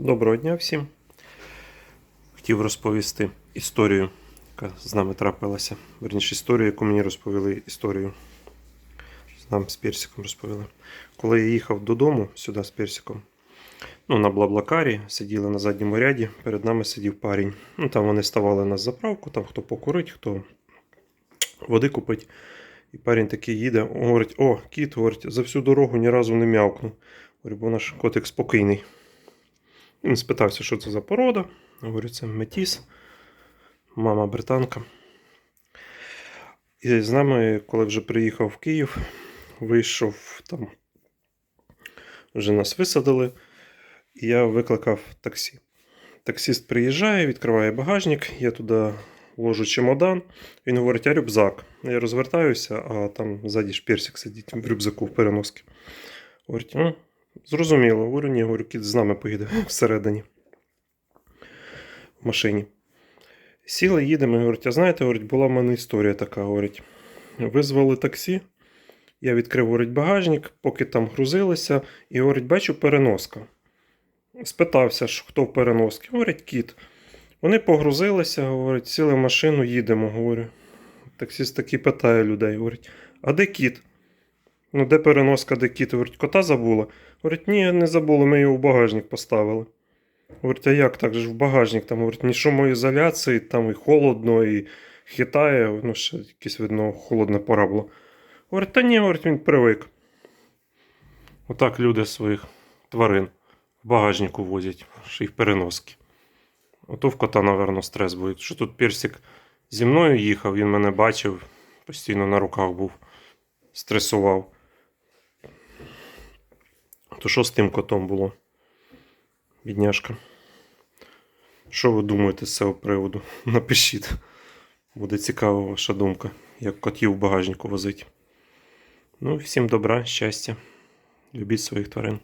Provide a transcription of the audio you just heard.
Доброго дня всім. Хотів розповісти історію, яка з нами трапилася. Верніше історію, яку мені розповіли історію. Нам з Персиком розповіли. Коли я їхав додому сюди з Персиком, ну, на Блаблакарі, сиділи на задньому ряді, перед нами сидів парень. Ну, там вони ставали на заправку, там хто покурить, хто води купить. І парень такий їде, говорить: о, кіт, говорить, за всю дорогу ні разу не м'явкнув. Говорю, бо наш котик спокійний. Він спитався, що це за порода. Говорю, це метіс, мама британка. І з нами, коли вже приїхав в Київ, вийшов там, вже нас висадили, і я викликав таксі. Таксіст приїжджає, відкриває багажник, я туди ложу чемодан. Він говорить, а рюкзак. Я розвертаюся, а там ззаді ж персик сидить в рюкзаку в переноски. Говорить, ну, зрозуміло. Говорю, ні, говорю, кіт з нами поїде всередині в машині. Сіли, їдемо, і говорить, а знаєте, говорить, була в мене історія така. Говорить, визвали таксі, я відкрив говорить, багажник, поки там грузилися, і говорить, бачу переноска. Спитався, хто в переносці. Говорить, кіт. Вони погрузилися, говорить, сіли в машину, їдемо. Говорю. Таксіст такий питає людей, говорить, а де кіт? Ну, де переноска, де кіт? Говорить, кота забула. Говорить, ні, не забули, ми його в багажник поставили. Говорить, а як так же в багажник? Там говорить, ні шумоізоляції, там і холодно, і хитає, ну, ще якесь видно, холодна пора була. Говорить, та ні, говорить, він привик. Отак люди своїх тварин в багажнику возять, й в переноски. Ото в кота, напевно, стрес буде. Що тут персик зі мною їхав, він мене бачив, постійно на руках був, стресував. То що з тим котом було? Бідняшка. Що ви думаєте з цього приводу? Напишіть. Буде цікава ваша думка, як котів в багажнику возить. Ну, всім добра, щастя. Любіть своїх тварин.